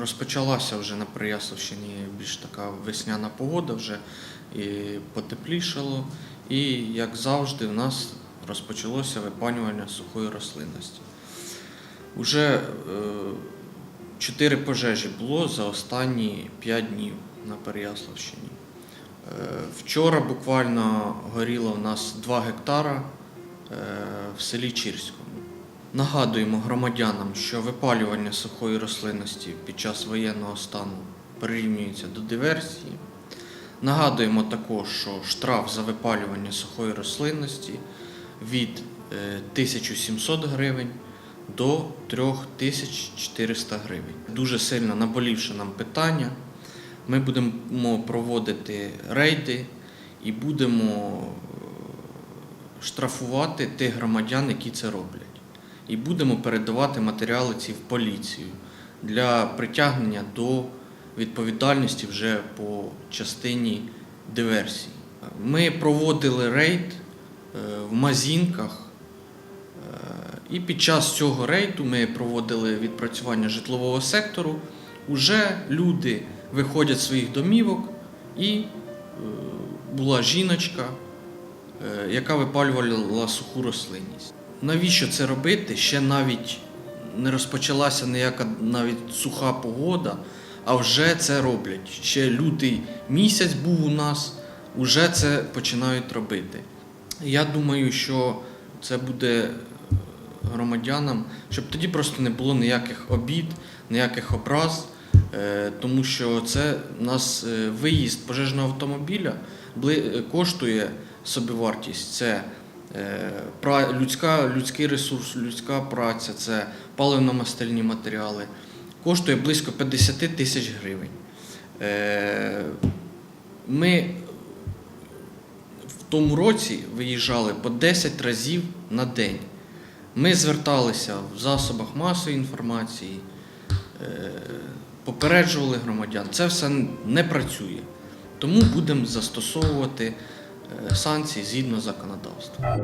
Розпочалася вже на Переяславщині більш така весняна погода, вже і потеплішало. І, як завжди, в нас розпочалося випалювання сухої рослинності. Уже е, чотири пожежі було за останні 5 днів на Переяславщині. Е, Вчора буквально горіло в нас 2 гектара е, в селі Чірському. Нагадуємо громадянам, що випалювання сухої рослинності під час воєнного стану прирівнюється до диверсії. Нагадуємо також, що штраф за випалювання сухої рослинності від е, 1700 гривень до 3400 гривень. Дуже сильно наболівше нам питання. Ми будемо проводити рейди і будемо е, штрафувати тих громадян, які це роблять. І будемо передавати матеріали ці в поліцію для притягнення до відповідальності вже по частині диверсії. Ми проводили рейд е, в Мазінках, е, і під час цього рейду ми проводили відпрацювання житлового сектору. Уже люди виходять з своїх домівок, і е, була жіночка, яка випалювала суху рослинність. Навіщо це робити? Ще навіть не розпочалася ніяка навіть суха погода, а вже це роблять. Ще лютий місяць був у нас, вже це починають робити. Я думаю, що це буде е, громадянам, щоб тоді просто не було ніяких обід, ніяких образ, е, тому що це у нас е, виїзд пожежного автомобіля коштує собівартість. Це людська, людський ресурс, людська праця, це паливно-мастильні матеріали. Коштує близько 50 тисяч гривень. Е, Ми в тому році виїжджали по 10 разів на день. Ми зверталися в засобах масової інформації, е, попереджували громадян. Це все не працює. Тому будемо застосовувати Е, санкцій згідно законодавства.